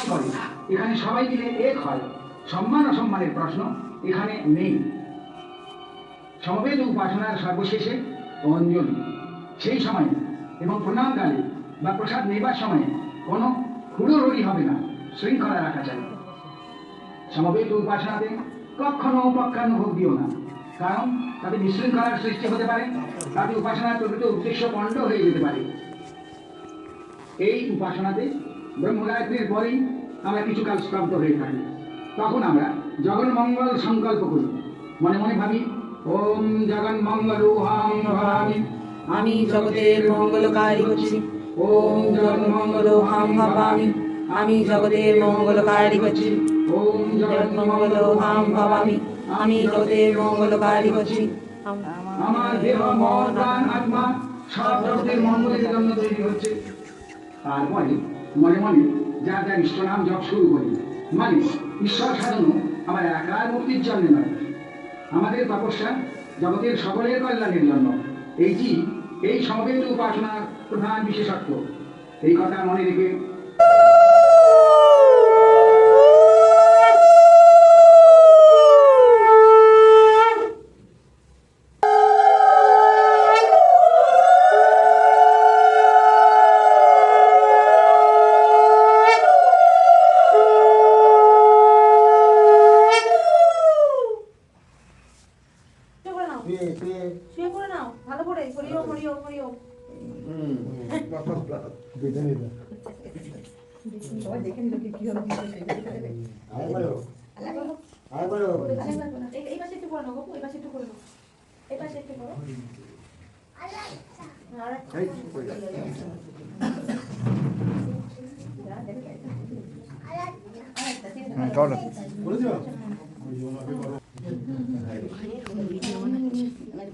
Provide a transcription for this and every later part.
সম্মান করে। এখানে সবাই মিলে এক হয়। সম্মান অসম্মানের প্রশ্ন এখানে নেই। সমবেত উপাসনার সর্বশেষে অঞ্জলি সেই সময়ে এবং প্রণামকালে বা প্রসাদ নেবার সময়ে কোনো হুড়োহুড়ি হবে না, শৃঙ্খলা রাখা চাই সমবেত উপাসনাতে কখনো পক্ষানুভোগ দিও না, কারণ তাতে বিশৃঙ্খলার সৃষ্টি হতে পারে, তাতে উপাসনার প্রকৃত উদ্দেশ্য পণ্ড হয়ে যেতে পারে। এই উপাসনাতে ব্রহ্মগায়ত্রীর পরেই আমরা কিছুকাল স্তব্ধ হয়ে থাকি। তখন আমরা জগন্মঙ্গল সংকল্প করি। মনে মনে ভাবি, ওম জগন্মঙ্গল ভাবি আমি জগতের মঙ্গলকারী হচ্ছি। ওম জগন্মঙ্গল হাম ভাবামি, আমি জগতের মঙ্গলকারী হচ্ছি। ওম জগন্মঙ্গল হাম ভাবামি, আমি জগতের মঙ্গলকারী হচ্ছি। আমার দেহ, মন, প্রাণ, আত্মা সব জগতের মঙ্গলের জন্য তৈরি হচ্ছে। তারপরে মনে মনে যা যা ইষ্টনাম জপ শুরু করি। মানে ঈশ্বর সাধন আমার একার মুক্তির জন্য নয়। আমাদের তপস্যা জগতের সকলের কল্যাণের জন্য। এই যে এই সমবেত উপাসনার প্রধান বিশেষত্ব। এই কথা মনে রেখে শুয়ে শুয়ে করে নাও। ভালো করে হরিও হরিও হরিও সবাই দেখে নিল কি কি হলো কি হলো এই এই পাশে একটু করে নাও বাবু এই পাশে একটু করে নাও এই পাশে একটু করো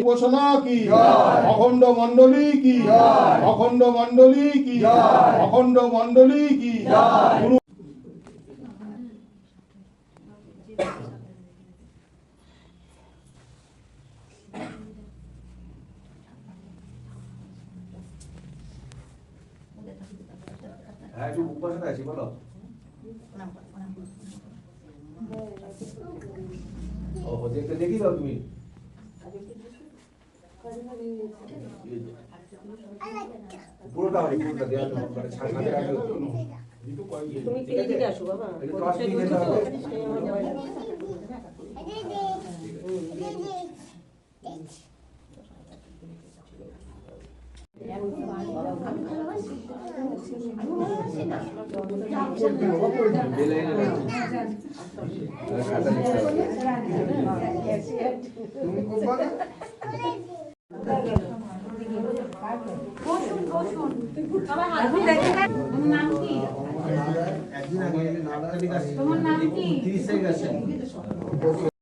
উপাসনা কি? অখণ্ড মণ্ডলী কি? অখণ্ড মণ্ডলী কি? অখণ্ড মণ্ডলী কি? হ্যাঁ উপাসনা আছি, বলো। দেখি তুমি। পুরোটা হয় পুরোটা দেওয়া মানে ছাড় আগে তুমি কি এদিকে আসো বাবা একটু ক্রস দিয়ে যেতে হবে